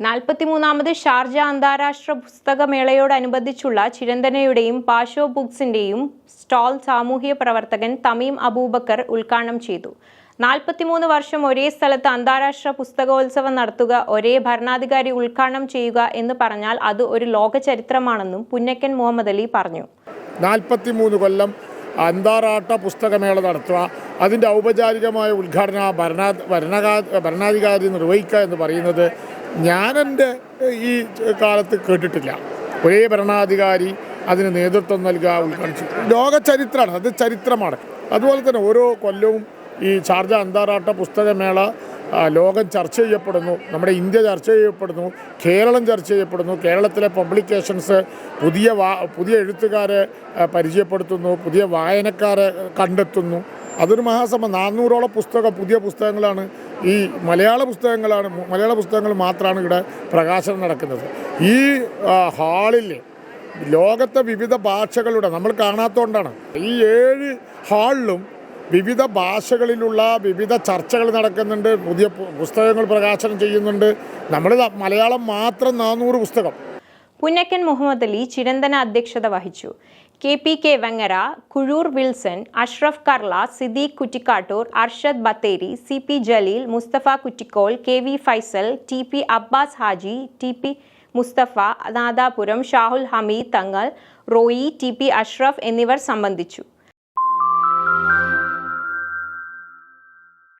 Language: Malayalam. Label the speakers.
Speaker 1: നാൽപ്പത്തിമൂന്നാമത് ഷാർജ അന്താരാഷ്ട്ര പുസ്തകമേളയോടനുബന്ധിച്ചുള്ള ചിരന്തനയുടെയും പാഷോ ബുക്സിന്റെയും സ്റ്റാൾ സാമൂഹ്യ പ്രവർത്തകൻ തമീം അബൂബക്കർ ഉദ്ഘാടനം ചെയ്തു. നാൽപ്പത്തിമൂന്ന് വർഷം ഒരേ സ്ഥലത്ത് അന്താരാഷ്ട്ര പുസ്തകോത്സവം നടത്തുക ഒരേ ഭരണാധികാരി ഉദ്ഘാടനം ചെയ്യുക എന്ന് പറഞ്ഞാൽ അത് ഒരു ലോക ചരിത്രമാണെന്നും പുന്നക്കൻ മുഹമ്മദ് അലി പറഞ്ഞു.
Speaker 2: നാൽപ്പത്തിമൂന്ന് കൊല്ലം അന്താരാഷ്ട്ര പുസ്തകമേള നടത്തുക അതിന്റെ ഔപചാരികമായ ഉദ്ഘാടനം ഭരണ ഭരണാ ഭരണകാ ഭരണാധികാരി നിർവഹിക്കുക എന്ന് പറയുന്നത് ഞാനെന്റെ ഈ കാലത്ത് കേട്ടിട്ടില്ല. ഒരേ ഭരണാധികാരി അതിന് നേതൃത്വം നൽകുക ഉദ്ഘാടിച്ചു ലോക ചരിത്രമാണ് അത് ചരിത്രമാണ്. അതുപോലെ തന്നെ ഓരോ കൊല്ലവും ഈ ഷാർജ അന്താരാഷ്ട്ര പുസ്തകമേള ലോകം ചർച്ച ചെയ്യപ്പെടുന്നു. നമ്മുടെ ഇന്ത്യ ചർച്ച ചെയ്യപ്പെടുന്നു. കേരളം ചർച്ച ചെയ്യപ്പെടുന്നു. കേരളത്തിലെ പബ്ലിക്കേഷൻസ് പുതിയ പുതിയ എഴുത്തുകാരെ പരിചയപ്പെടുത്തുന്നു. പുതിയ വായനക്കാരെ കണ്ടെത്തുന്നു. അതൊരു മഹാസഭ നാനൂറോളം പുസ്തകം പുതിയ പുസ്തകങ്ങളാണ് ഈ മലയാള പുസ്തകങ്ങളാണ് മലയാള പുസ്തകങ്ങൾ മാത്രമാണ് ഇവിടെ പ്രകാശനം നടക്കുന്നത്. ഈ ഹാളിൽ ലോകത്തെ വിവിധ ഭാഷകളുടെ നമ്മൾ കാണാത്തതുകൊണ്ടാണ് ഈ ഏഴ് ഹാളിലും വിവിധ ഭാഷകളിലുള്ള വിവിധ ചർച്ചകൾ നടക്കുന്നുണ്ട് പുതിയ പുസ്തകങ്ങൾ പ്രകാശനം ചെയ്യുന്നുണ്ട്. നമ്മൾ മലയാളം മാത്രം നാനൂറ് പുസ്തകം.
Speaker 1: പുന്നക്കൻ മുഹമ്മദ് അലി ചിരന്തന അധ്യക്ഷത വഹിച്ചു. K P K Vengara Kuzhoor Wilson Ashraf Karla Siddique Kuttikkattoor Arshad Bathery C P Jaleel Musthafa Kuttikkol K V Faisal T P Abbas Haji T P Musthafa Nadapuram Shahul Hameed Thangal Roy T P Ashraf എന്നിവർ സംബന്ധിച്ചു.